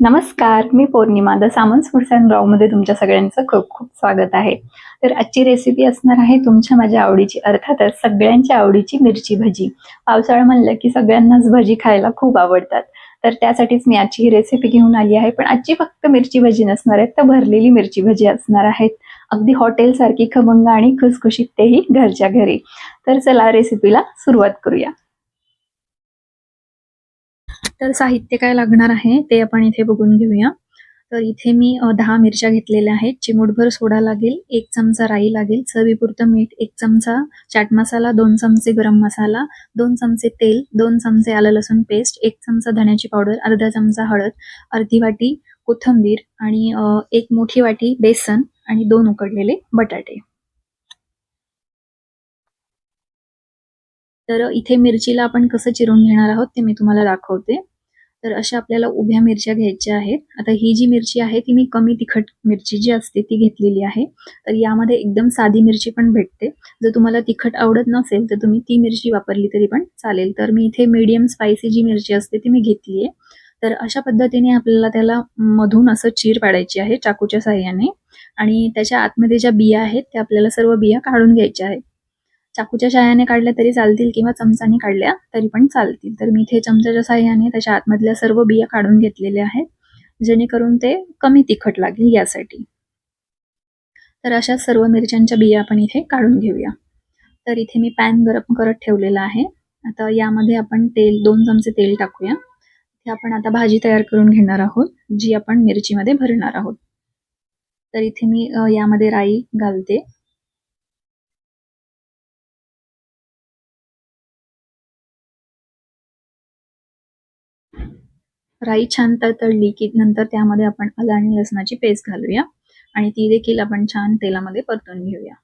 नमस्कार मी पौर्णिमा the Samant foods अँडमध्ये तुमच्या सगळ्यांचं खूप खूप स्वागत आहे. तर आजची रेसिपी असणार आहे तुमच्या माझ्या आवडीची अर्थातच सगळ्यांच्या आवडीची मिरची भजी. पावसाळा म्हणलं की सगळ्यांनाच भजी खायला खूप आवडतात. तर त्यासाठीच मी आजची ही रेसिपी घेऊन आली आहे. पण आजची फक्त मिरची भजी नसणार आहेत तर भरलेली मिरची भजी असणार आहेत. अगदी हॉटेलसारखी खमंग आणि खुसखुशीत तेही घरच्या घरी. तर चला रेसिपीला सुरुवात करूया. तर साहित्य काय लागणार आहे ते आपण इथे बघून घेऊया. तर इथे मी दहा मिरच्या घेतलेल्या आहेत. चिमूटभर सोडा लागेल एक चमचा राई लागेल चवीपुरतं मीठ एक चमचा चाट मसाला दोन चमचे गरम मसाला दोन चमचे तेल दोन चमचे आलं लसूण पेस्ट एक चमचा धण्याची पावडर अर्धा चमचा हळद अर्धी वाटी कोथिंबीर आणि एक मोठी वाटी बेसन आणि दोन उकडलेले बटाटे. तर इथे मिरचीला आपण कसं चिरून घेणार आहोत ते मी तुम्हाला दाखवते. तर अशा आपल्याला उभ्या मिरच्या घ्यायच्या आहेत. आता ही जी मिरची आहे ती मी कमी तिखट मिरची जी असते ती घेतलेली आहे. तर यामध्ये एकदम साधी मिरची पण भेटते. जर तुम्हाला तिखट आवडत नसेल तर तुम्ही ती मिरची वापरली तरी पण चालेल. तर मी इथे मीडियम स्पायसी जी मिरची असते ती मी घेतली आहे तर अशा पद्धतीने आपल्याला त्याला मधून असं चीर पाडायची आहे चाकूच्या साह्याने. आणि त्याच्या आतमध्ये ज्या बिया आहेत त्या आपल्याला सर्व बिया काढून घ्यायच्या आहेत. चाकूच्या साह्याने काढल्या तरी चालतील किंवा चमचाने काढल्या तरी पण चालतील. तर मी इथे चमच्याच्या साह्याने त्याच्या आतमधल्या सर्व बिया काढून घेतलेल्या आहेत जेणेकरून ते कमी तिखट लागेल यासाठी. तर अशा सर्व मिरच्यांच्या बिया आपण इथे काढून घेऊया. तर इथे मी पॅन गरम करत ठेवलेला आहे. आता यामध्ये आपण तेल दोन चमचे तेल टाकूया. इथे आपण आता भाजी तयार करून घेणार आहोत जी आपण मिरचीमध्ये भरणार आहोत. तर इथे मी यामध्ये राई घालते. राई छान तळतळली की नंतर त्यामध्ये आपण आलं आणि लसणाची पेस्ट घालूया. आणि ती देखील आपण छान तेलामध्ये परतून घेऊया.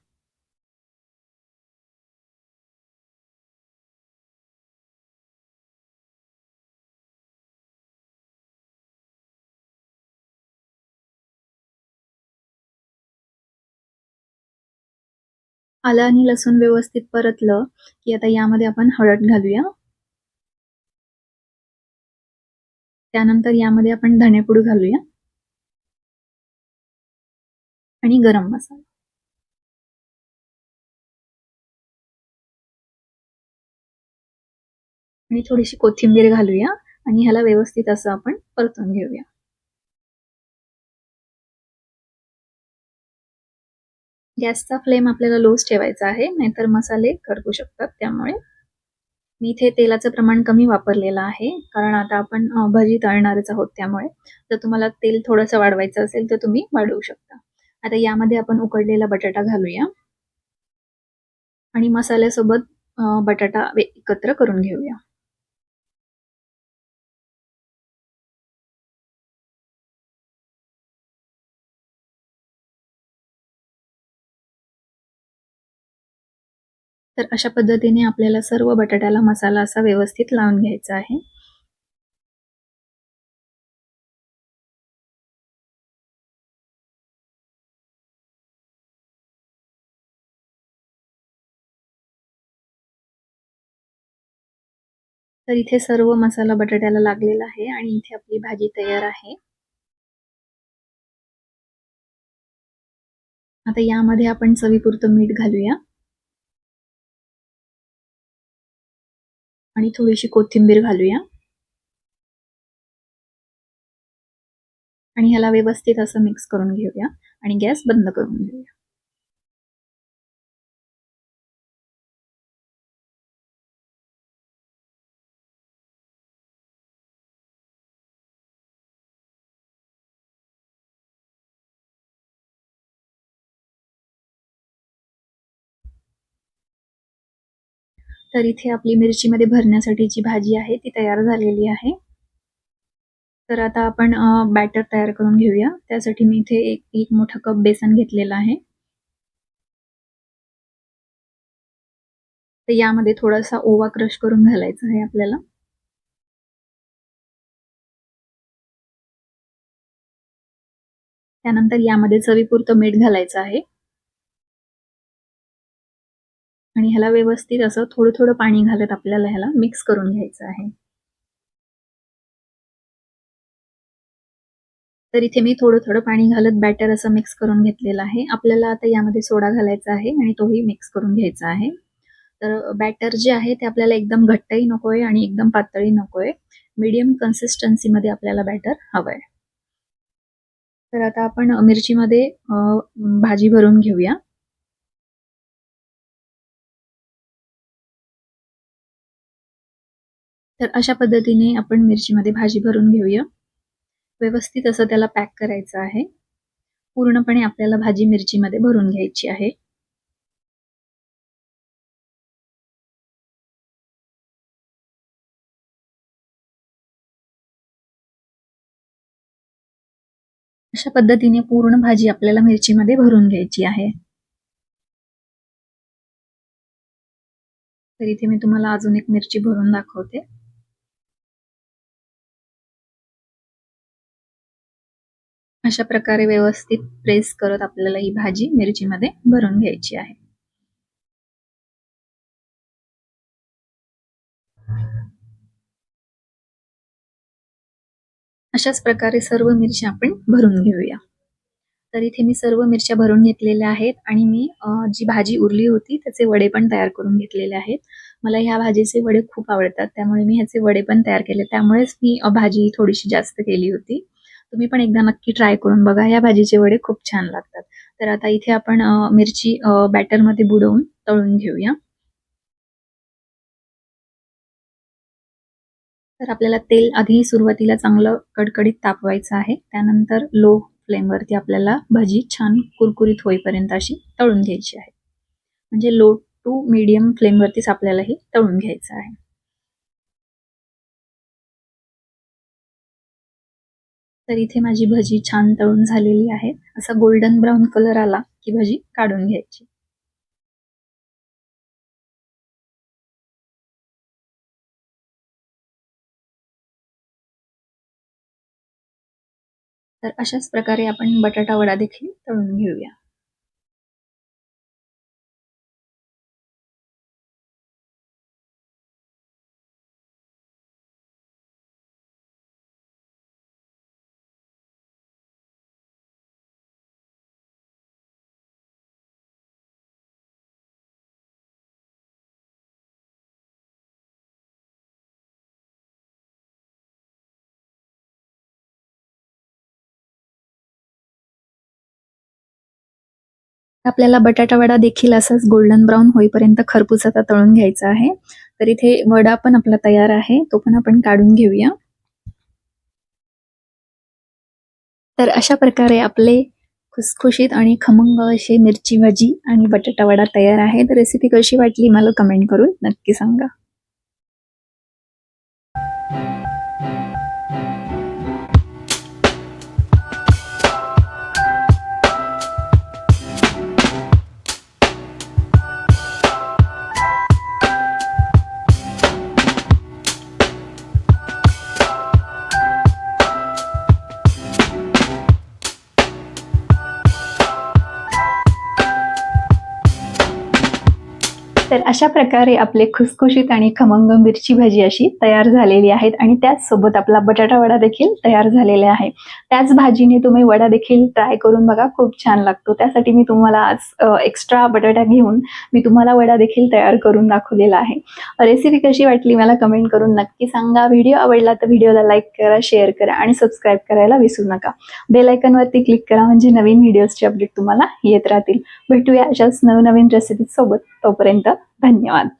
आलं आणि लसूण व्यवस्थित परतलं की आता यामध्ये आपण हळद घालूया. त्यानंतर यामध्ये आपण धणेपूड घालूया. आणि गरम मसाला. आणि थोडीशी कोथिंबीर घालूया आणि ह्याला व्यवस्थित असं आपण परतून घेऊया. गॅसचा फ्लेम आपल्याला लोच ठेवायचा आहे नाहीतर मसाले करपू शकतात त्यामुळे. मी इथे तेलाचं प्रमाण कमी वापरलेलं आहे कारण आता आपण भजी तळणारच आहोत त्यामुळे. जर तुम्हाला तेल थोडंसं वाढवायचं असेल तर तुम्ही वाढवू शकता. आता यामध्ये आपण उकडलेला बटाटा घालूया. आणि मसाल्यासोबत बटाटा एकत्र करून घेऊया. तर अशा पद्धतीने आपल्याला सर्व बटाट्याला मसाला असा व्यवस्थित लावून घ्यायचा आहे. तर इथे सर्व मसाला बटाट्याला लागलेला आहे आणि इथे आपली भाजी तयार आहे. आता यामध्ये आपण चवीपुरतं मीठ घालूया. आणि थोडीशी कोथिंबीर घालूया. आणि ह्याला व्यवस्थित असं मिक्स करून घेऊया आणि गॅस बंद करून घेऊया. तर इथे आपली मिरचीमध्ये भरण्यासाठी जी भाजी आहे ती तयार झालेली आहे. तर आता आपण बॅटर तयार करून घेऊया. त्यासाठी मी इथे एक एक मोठा कप बेसन घेतलेला आहे. तर यामध्ये थोडासा ओवा क्रश करून घालायचा आहे आपल्याला. त्यानंतर यामध्ये चवीपुरतं मीठ घालायचं आहे. आणि ह्याला व्यवस्थित असं थोडं थोडं पाणी घालत आपल्याला ह्याला मिक्स करून घ्यायचं आहे. तर इथे मी थोडं थोडं पाणी घालत बॅटर असं मिक्स करून घेतलेलं आहे. आपल्याला आता यामध्ये सोडा घालायचा आहे आणि तोही मिक्स करून घ्यायचा आहे. तर बॅटर जे आहे ते आपल्याला एकदम घट्टही नकोय आणि एकदम पातळी नकोय मीडियम कन्सिस्टन्सीमध्ये आपल्याला बॅटर हवंय. तर आता आपण मिरचीमध्ये भाजी भरून घेऊया. तर अशा पद्धतीने आपण मिरचीमध्ये भाजी भरून घेऊया. व्यवस्थित असं त्याला पॅक करायचं आहे. पूर्णपणे आपल्याला भाजी मिरचीमध्ये भरून घ्यायची आहे. अशा पद्धतीने पूर्ण भाजी आपल्याला मिरचीमध्ये भरून घ्यायची आहे. तर इथे मी तुम्हाला अजून एक मिरची भरून दाखवते. अशा प्रकारे व्यवस्थित प्रेस करत आपल्याला ही भाजी मिरचीमध्ये भरून घ्यायची आहे. अशाच प्रकारे सर्व मिरच्या आपण भरून घेऊया. तर इथे मी सर्व मिरच्या भरून घेतलेल्या आहेत आणि मी जी भाजी उरली होती त्याचे वडे पण तयार करून घेतलेले आहेत. मला ह्या भाजीचे वडे खूप आवडतात त्यामुळे मी ह्याचे वडे पण तयार केले. त्यामुळेच मी भाजी थोडीशी जास्त केली होती. तुम्ही पण एकदा नक्की ट्राय करून बघा. ह्या भाजीचे वडे खूप छान लागतात. तर आता इथे आपण मिरची बॅटरमध्ये बुडवून तळून घेऊया. तर आपल्याला तेल आधी सुरुवातीला चांगलं कडकडीत तापवायचं आहे. त्यानंतर लो फ्लेमवरती आपल्याला भजी छान कुरकुरीत होईपर्यंत अशी तळून घ्यायची आहे. म्हणजे लो टू मीडियम फ्लेमवरतीच आपल्याला हे तळून घ्यायचं आहे. तर इथे माझी भजी छान तळून झालेली आहे. असा गोल्डन ब्राऊन कलर आला की भजी काढून घ्यायची. तर अशाच प्रकारे आपण बटाटा वडा देखील तळून घेऊया. आपल्याला बटाटा वडा देखील असाच गोल्डन ब्राऊन होईपर्यंत खरपूस आता तळून घ्यायचा आहे. तर इथे वडा पण आपला तयार आहे. तो पण आपण काढून घेऊया. तर अशा प्रकारे आपले खुसखुशीत आणि खमंग असे मिरची भाजी आणि बटाटा वडा तयार आहे तर रेसिपी कशी वाटली मला कमेंट करून नक्की सांगा. तर अशा प्रकारे आपले खुसखुशीत आणि खमंग मिरची भाजी अशी तयार झालेली आहेत आणि त्याचसोबत आपला बटाटा वडा देखील तयार झालेला आहे. त्याच भाजीने तुम्ही वडा देखील ट्राय करून बघा खूप छान लागतो. त्यासाठी मी तुम्हाला आज एक्स्ट्रा बटाटा घेऊन मी तुम्हाला वडा देखील तयार करून दाखवलेला आहे. रेसिपी कशी वाटली मला कमेंट करून नक्की सांगा. व्हिडिओ आवडला तर व्हिडिओला लाईक करा शेअर करा आणि सबस्क्राईब करायला विसरू नका. बेल आयकनवरती क्लिक करा म्हणजे नवीन व्हिडिओजचे अपडेट तुम्हाला येत राहतील. भेटूया अशाच नवनवीन रेसिपीज सोबत. तोपर्यंत 那年。